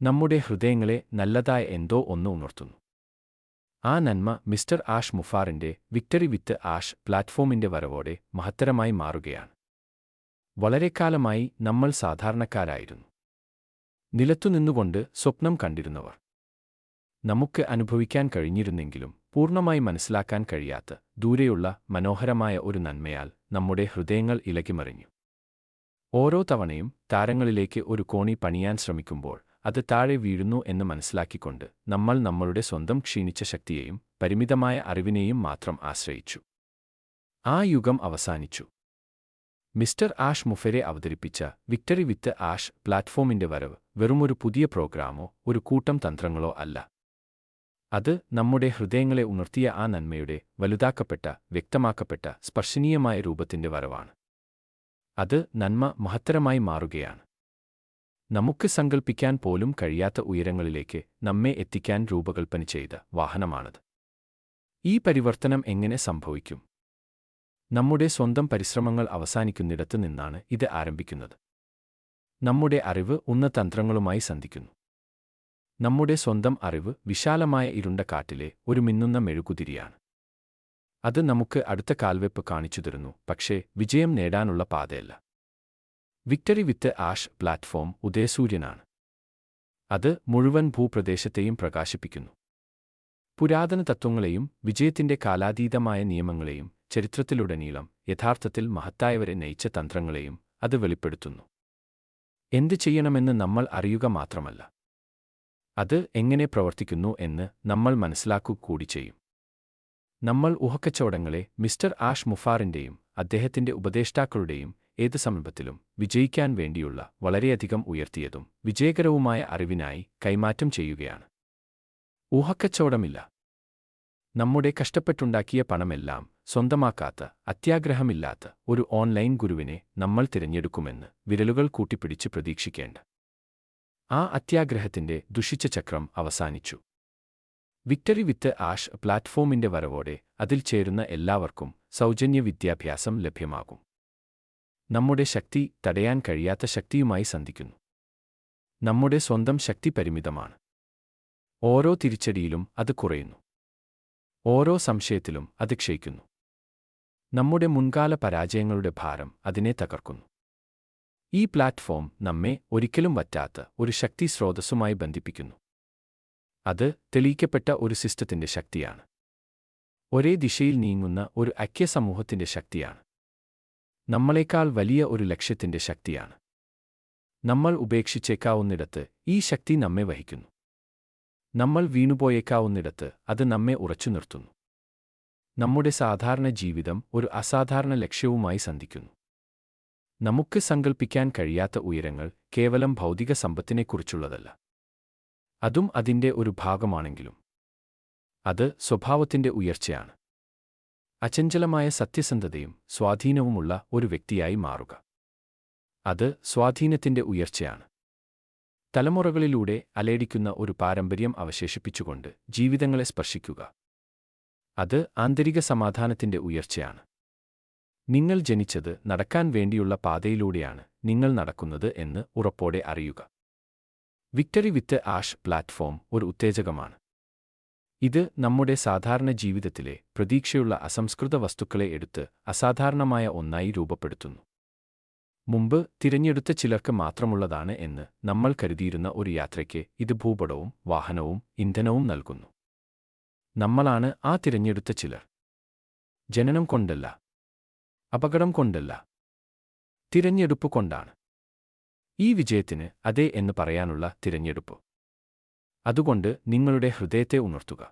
നമ്മുടെ ഹൃദയങ്ങളെ നല്ലതായ എന്തോ ഒന്ന് ഉണർത്തുന്നു. ആ നന്മ മിസ്റ്റർ ആഷ് മുഫാറിന്റെ വിക്ടറി വിത്ത് ആഷ് പ്ലാറ്റ്ഫോമിന്റെ വരവോടെ മഹത്തരമായി മാറുകയാണ്. വളരെക്കാലമായി നമ്മൾ സാധാരണക്കാരായിരുന്നു. നിലത്തുനിന്നുകൊണ്ട് സ്വപ്നം കണ്ടിരുന്നവർ. നമുക്ക് അനുഭവിക്കാൻ കഴിഞ്ഞിരുന്നെങ്കിലും പൂർണമായി മനസ്സിലാക്കാൻ കഴിയാത്ത ദൂരെയുള്ള മനോഹരമായ ഒരു നന്മയാൽ നമ്മുടെ ഹൃദയങ്ങൾ ഇലകിമറിഞ്ഞു. ഓരോ തവണയും താരങ്ങളിലേക്ക് ഒരു കോണി പണിയാൻ ശ്രമിക്കുമ്പോൾ അത് താഴെ വീഴുന്നു എന്ന് മനസ്സിലാക്കിക്കൊണ്ട് നമ്മൾ നമ്മളുടെ സ്വന്തം ക്ഷീണിച്ച ശക്തിയെയും പരിമിതമായ അറിവിനെയും മാത്രം ആശ്രയിച്ചു. ആ യുഗം അവസാനിച്ചു. മിസ്റ്റർ ആഷ് മുഫരെ അവതരിപ്പിച്ച വിക്ടറി വിത്ത് ആഷ് പ്ലാറ്റ്ഫോമിന്റെ വരവ് വെറുമൊരു പുതിയ പ്രോഗ്രാമോ ഒരു കൂട്ടം തന്ത്രങ്ങളോ അല്ല. അത് നമ്മുടെ ഹൃദയങ്ങളെ ഉണർത്തിയ ആ നന്മയുടെ വലുതാക്കപ്പെട്ട വ്യക്തമാക്കപ്പെട്ട സ്പർശനീയമായ രൂപത്തിന്റെ വരവാണ്. അത് നന്മ മഹത്തരമായി മാറുകയാണ്. നമുക്ക് സങ്കൽപ്പിക്കാൻ പോലും കഴിയാത്ത ഉയരങ്ങളിലേക്ക് നമ്മെ എത്തിക്കാൻ രൂപകൽപ്പന ചെയ്ത വാഹനമാണത്. ഈ പരിവർത്തനം എങ്ങനെ സംഭവിക്കും? നമ്മുടെ സ്വന്തം പരിശ്രമങ്ങൾ അവസാനിക്കുന്നിടത്ത് നിന്നാണ് ഇത് ആരംഭിക്കുന്നത്. നമ്മുടെ അറിവ് ഉന്നതന്ത്രങ്ങളുമായി സന്ധിക്കുന്നു. നമ്മുടെ സ്വന്തം അറിവ് വിശാലമായ ഇരുണ്ട കാട്ടിലെ ഒരു മിന്നുന്ന മെഴുകുതിരിയാണ്. അത് നമുക്ക് അടുത്ത കാൽവെപ്പ് കാണിച്ചു തരുന്നു പക്ഷേ വിജയം നേടാനുള്ള പാതയല്ല. വിക്ടറി വിത്ത് ആഷ് പ്ലാറ്റ്ഫോം ഉദയസൂര്യനാണ്. അത് മുഴുവൻ ഭൂപ്രദേശത്തെയും പ്രകാശിപ്പിക്കുന്നു. പുരാതന തത്വങ്ങളെയും വിജയത്തിന്റെ കാലാതീതമായ നിയമങ്ങളെയും ചരിത്രത്തിലുടനീളം യഥാർത്ഥത്തിൽ മഹത്തായവരെ നയിച്ച തന്ത്രങ്ങളെയും അത് വെളിപ്പെടുത്തുന്നു. എന്ത് ചെയ്യണമെന്ന് നമ്മൾ അറിയുക മാത്രമല്ല. അത് എങ്ങനെ പ്രവർത്തിക്കുന്നു എന്ന് നമ്മൾ മനസ്സിലാക്കുക കൂടി ചെയ്യും. നമ്മൾ ഊഹക്കച്ചവടങ്ങളെ മിസ്റ്റർ ആഷ് മുഫാറിന്റെയും അദ്ദേഹത്തിന്റെ ഉപദേഷ്ടാക്കളുടെയും ഏത് സമീപത്തിലും വിജയിക്കാൻ വേണ്ടിയുള്ള വളരെയധികം ഉയർത്തിയതും വിജയകരവുമായ അറിവിനായി കൈമാറ്റം ചെയ്യുകയാണ്. ഊഹക്കച്ചവടമില്ല. നമ്മുടെ കഷ്ടപ്പെട്ടുണ്ടാക്കിയ പണമെല്ലാം സ്വന്തമാക്കാത്ത അത്യാഗ്രഹമില്ലാത്ത ഒരു ഓൺലൈൻ ഗുരുവിനെ നമ്മൾ തിരഞ്ഞെടുക്കുമെന്ന് വിരലുകൾ കൂട്ടിപ്പിടിച്ച് പ്രതീക്ഷിക്കേണ്ട. ആ അത്യാഗ്രഹത്തിന്റെ ദുഷിച്ച ചക്രം അവസാനിച്ചു. വിക്ടറി വിത്ത് ആഷ് പ്ലാറ്റ്ഫോമിന്റെ വരവോടെ അതിൽ ചേരുന്ന എല്ലാവർക്കും സൗജന്യ വിദ്യാഭ്യാസം ലഭ്യമാകും. നമ്മുടെ ശക്തി തടയാൻ കഴിയാത്ത ശക്തിയുമായി സന്ധിക്കുന്നു. നമ്മുടെ സ്വന്തം ശക്തി പരിമിതമാണ്. ഓരോ തിരിച്ചടിയിലും അത് കുറയുന്നു. ഓരോ സംശയത്തിലും അത് ക്ഷയിക്കുന്നു. നമ്മുടെ മുൻകാല പരാജയങ്ങളുടെ ഭാരം അതിനെ തകർക്കുന്നു. ഈ പ്ലാറ്റ്ഫോം നമ്മെ ഒരിക്കലും വറ്റാത്ത ഒരു ശക്തി സ്രോതസ്സുമായി ബന്ധിപ്പിക്കുന്നു. അത് തെളിയിക്കപ്പെട്ട ഒരു സിസ്റ്റത്തിന്റെ ശക്തിയാണ്. ഒരേ ദിശയിൽ നീങ്ങുന്ന ഒരു ഐക്യസമൂഹത്തിന്റെ ശക്തിയാണ്. നമ്മളെക്കാൾ വലിയ ഒരു ലക്ഷ്യത്തിന്റെ ശക്തിയാണ്. നമ്മൾ ഉപേക്ഷിച്ചേക്കാവുന്നിടത്ത് ഈ ശക്തി നമ്മെ വഹിക്കുന്നു. നമ്മൾ വീണുപോയേക്കാവുന്നിടത്ത് അത് നമ്മെ ഉറച്ചു നിർത്തുന്നു. നമ്മുടെ സാധാരണ ജീവിതം ഒരു അസാധാരണ ലക്ഷ്യവുമായി സന്ധിക്കുന്നു. നമുക്ക് സങ്കൽപ്പിക്കാൻ കഴിയാത്ത ഉയരങ്ങൾ കേവലം ഭൗതിക സമ്പത്തിനെക്കുറിച്ചുള്ളതല്ല. അതും അതിന്റെ ഒരു ഭാഗമാണെങ്കിലും. അത് സ്വഭാവത്തിന്റെ ഉയർച്ചയാണ്. അചഞ്ചലമായ സത്യസന്ധതയും സ്വാധീനവുമുള്ള ഒരു വ്യക്തിയായി മാറുക. അത് സ്വാധീനത്തിന്റെ ഉയർച്ചയാണ്. തലമുറകളിലൂടെ അലേടിക്കുന്ന ഒരു പാരമ്പര്യം അവശേഷിപ്പിച്ചുകൊണ്ട് ജീവിതങ്ങളെ സ്പർശിക്കുക. അത് ആന്തരിക സമാധാനത്തിന്റെ ഉയർച്ചയാണ്. നിങ്ങൾ ജനിച്ചത് നടക്കാൻ വേണ്ടിയുള്ള പാതയിലൂടെയാണ് നിങ്ങൾ നടക്കുന്നത് എന്ന് ഉറപ്പോടെ അറിയുക. വിക്ടറി വിത്ത് ആഷ് പ്ലാറ്റ്ഫോം ഒരു ഉത്തേജകമാണ്. ഇത് നമ്മുടെ സാധാരണ ജീവിതത്തിലെ പ്രതീക്ഷയുള്ള അസംസ്കൃത വസ്തുക്കളെ എടുത്ത് അസാധാരണമായ ഒന്നായി രൂപപ്പെടുത്തുന്നു. മുമ്പ് തിരഞ്ഞെടുത്ത ചിലർക്ക് മാത്രമുള്ളതാണ് എന്ന് നമ്മൾ കരുതിയിരുന്ന ഒരു യാത്രയ്ക്ക് ഇത് ഭൂപടവും വാഹനവും ഇന്ധനവും നൽകുന്നു. നമ്മളാണ് ആ തിരഞ്ഞെടുത്ത ചിലർ. ജനനം കൊണ്ടല്ല. അപകടം കൊണ്ടല്ല. തിരഞ്ഞെടുപ്പ് കൊണ്ടാണ്. ഈ വിജയത്തിന് അതെ എന്ന് പറയാനുള്ള തിരഞ്ഞെടുപ്പ്. അതുകൊണ്ട് നിങ്ങളുടെ ഹൃദയത്തെ ഉണർത്തുക.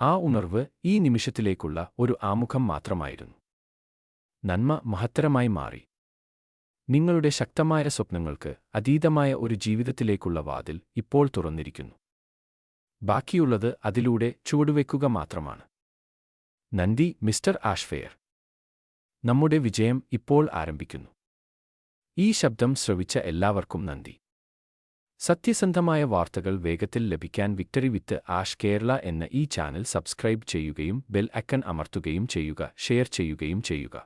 ആ ഉണർവ് ഈ നിമിഷത്തിലേക്കുള്ള ഒരു ആമുഖം മാത്രമായിരുന്നു. നന്മ മഹത്തരമായി മാറി. നിങ്ങളുടെ ശക്തമായ സ്വപ്നങ്ങൾക്ക് അതീതമായ ഒരു ജീവിതത്തിലേക്കുള്ള വാതിൽ ഇപ്പോൾ തുറന്നിരിക്കുന്നു. ബാക്കിയുള്ളത് അതിലൂടെ ചുവടുവെക്കുക മാത്രമാണ്. നന്ദി മിസ്റ്റർ ആഷ്ഫെയർ. നമ്മുടെ വിജയം ഇപ്പോൾ ആരംഭിക്കുന്നു. ഈ ശബ്ദം ശ്രവിച്ച എല്ലാവർക്കും നന്ദി. സത്യസന്ധമായ വാർത്തകൾ വേഗത്തിൽ ലഭിക്കാൻ വിക്ടറി വിത്ത് ആഷ് കേരള എന്ന ഈ ചാനൽ സബ്സ്ക്രൈബ് ചെയ്യുകയും ബെൽ ഐക്കൺ അമർത്തുകയും ചെയ്യുക ഷെയർ ചെയ്യുകയും ചെയ്യുക.